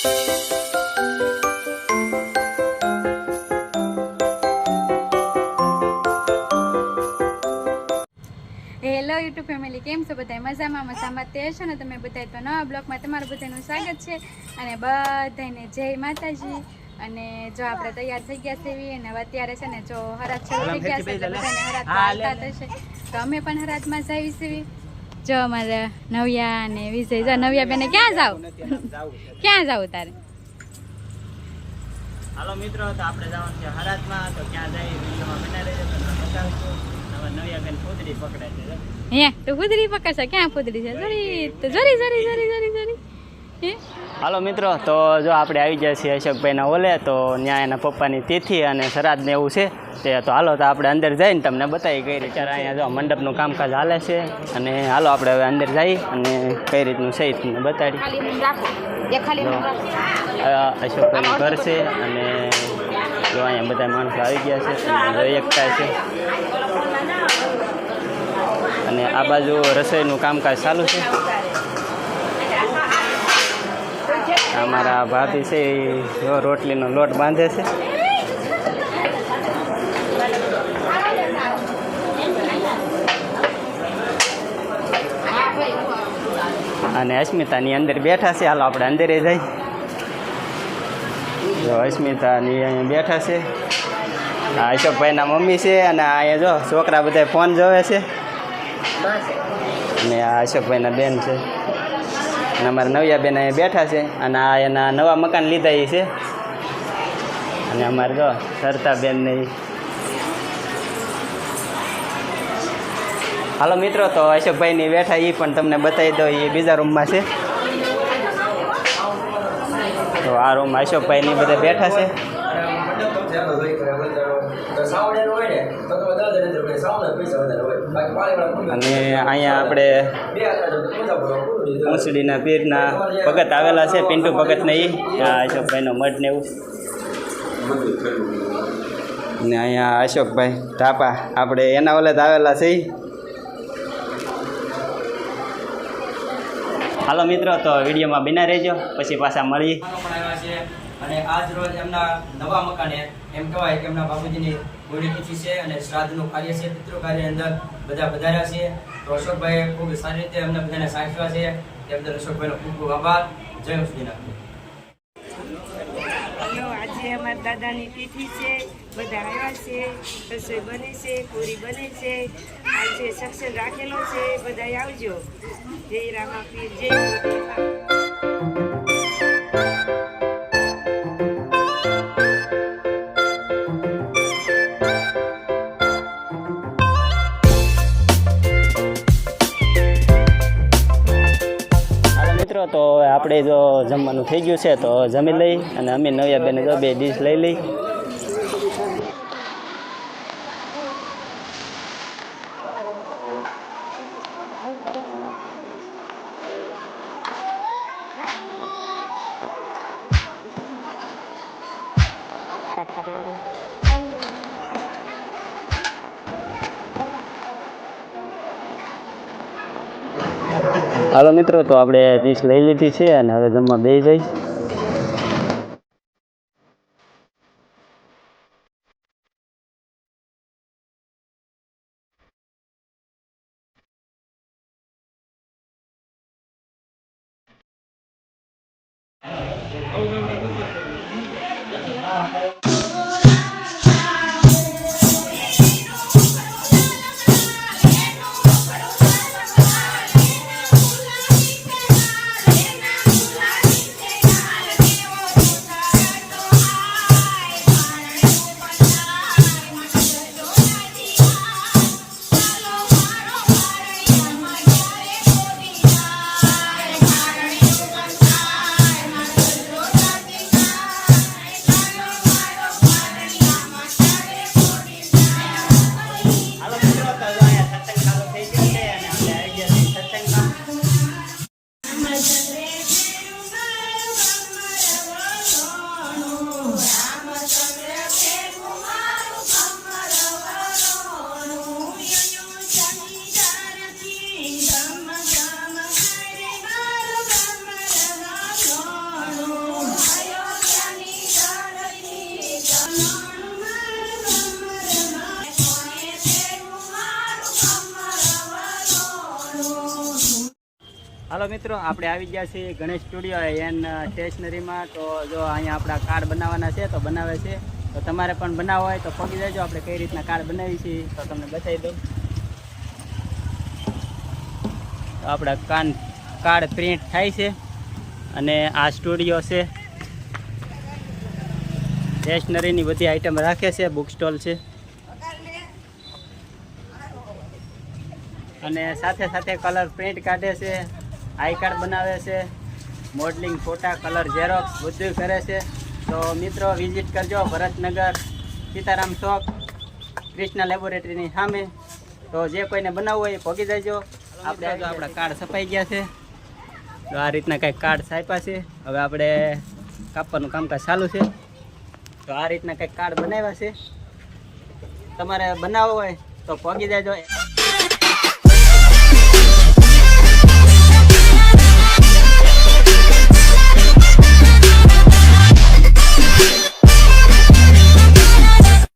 Hello YouTube family કેમ છો બધા? મજામાં મજામાં. તે છો ને તમે બધા તો નવા બ્લોગમાં તમારું બધાનું સ્વાગત છે. અને બધાને જય માતાજી. અને જો આપણે તૈયાર થઈ ગયા છે અને અત્યારે છે ને જો હરાજ શરૂ થઈ ગયા છે એટલે બધાને હરાજ આવતા થશે તો અમે પણ હરાજમાં છીએ જો અમારા નવ્યા ને વિજય જો નવ્યા બેને ક્યાં જાવ? ક્યાં જાવ તારે? હાલો મિત્રો તો આપણે જવાનું છે હરાજમાં તો ક્યાં જાય વિડીયોમાં બના રહેજો તમને બતાવીશું. નવ્યા બેન ફૂદડી પકડાય છે. હે તો ફૂદડી પકડશે? ક્યાં ફૂદડી છે? જરી તો જરી જરી જરી જરી જરી. હાલો મિત્રો તો જો આપણે આવી ગયા છીએ અશોકભાઈના ઓલે તો ત્યાં એના પપ્પાની તિથિ અને સરાદને એવું છે. તે તો હાલો તો આપણે અંદર જઈને તમને બતાવી કઈ રીતે અહીંયા જો મંડપનું કામકાજ હાલે છે અને હાલો આપણે હવે અંદર જઈ અને કઈ રીતનું છે તમને બતાડી. અશોકભાઈનું ઘર છે અને જો અહીંયા બધા માણસો આવી ગયા છે અને જો એકતા છે. અને આ બાજુ રસોઈનું કામકાજ ચાલુ છે. અમારા ભાભી છે એ જો રોટલીનો લોટ બાંધે છે. અને અસ્મિતાની અંદર બેઠા છે. હાલો આપણે અંદરે જઈ જો અસ્મિતાની અહીંયા બેઠા છે. આ અશોકભાઈના મમ્મી છે અને અહીંયા જો છોકરા બધા ફોન જોવે છે. અને આ અશોકભાઈના બેન છે. અને અમારા નવિયા બેન અહીંયા બેઠા છે અને આ એના નવા મકાન લીધા એ છે. અને અમારે જો સરતા બેન ને હાલો મિત્રો, તો અશોકભાઈની બેઠા એ પણ તમને બતાવી દો એ બીજા રૂમમાં છે. તો આ રૂમ અશોકભાઈની બધા બેઠા છે. અને અહીંયા આપણે ઊંચડીના પીરના ભગત આવેલા છે પિન્ટુ ભગત એ અશોકભાઈનો મઢ ને એવું. ને અહીંયા અશોકભાઈ ઢાપા આપણે એના ઓલે આવેલા છે હાલો મિત્રો તો વિડીયોમાં બિના રહેજો પછી પાછા મળી પણ આવ્યા છે અને આજ રોજ એમના નવા મકાને એમ કહેવાય કે એમના બાપુજીની પુણ્યતિથિ છે અને શ્રાદ્ધનું કાર્ય છે પિતૃ કાર્ય અંદર બધા વધાર્યા છે. તો અશોકભાઈએ ખૂબ સારી રીતે એમને બધાને સાચવા છે. તે બદલ અશોકભાઈનો ખૂબ ખૂબ આભાર. જય હલો, આજે અમારા દાદાની તિથિ છે. બધા આવ્યા છે. રસોઈ બને છે, પૂરી બને છે. આજે સક્ષમ રાખેલો છે. બધા આવજો. જય રામાપીર, જય. મિત્રો, તો આપણે જો જમવાનું થઈ ગયું છે, તો જમી લઈ અને અમે નવ્યા બેને જો બે ડીશ લઈ લઈ. હાલો મિત્રો તો આપણે ડીશ લઈ લીધી છે અને હવે જમવા બે જઈ. હાલો મિત્રો, આપણે આવી ગયા છીએ ગણેશ સ્ટુડિયો એન સ્ટેશનરીમાં. તો જો અહીંયા આપણા કાર્ડ બનાવવાના છે, તો બનાવે છે. તો તમારે પણ બનાવવા હોય તો પગી દેજો આપણે કઈ રીતના કાર્ડ બનાવી છીએ તો તમને બતાવી દઉં. આપણા કાન, કાર્ડ પ્રિન્ટ થાય છે અને આ સ્ટુડિયો છે. સ્ટેશનરીની બધી આઈટમ રાખે છે, બુક સ્ટોલ છે. અને સાથે સાથે કલર પ્રિન્ટ કાઢે છે. આઈ કાર્ડ બનાવે છે, મોડલિંગ, ફોટા, કલર ઝેરોક્સ બધું કરે છે. તો મિત્રો, વિઝિટ કરજો, ભરતનગર, સીતારામ ચોક કૃષ્ણા લેબોરેટરીની સામે. તો જે કોઈને બનાવવું હોય એ પગી જજો આપણે જો આપણા કાર્ડ છપાઈ ગયા છે. તો આ રીતના કંઈક કાર્ડ છાપ્યા છે. હવે આપણે કાપવાનું કામકાજ ચાલુ છે. તો આ રીતના કંઈક કાર્ડ બનાવ્યા છે. તમારે બનાવવું હોય તો પગી દેજો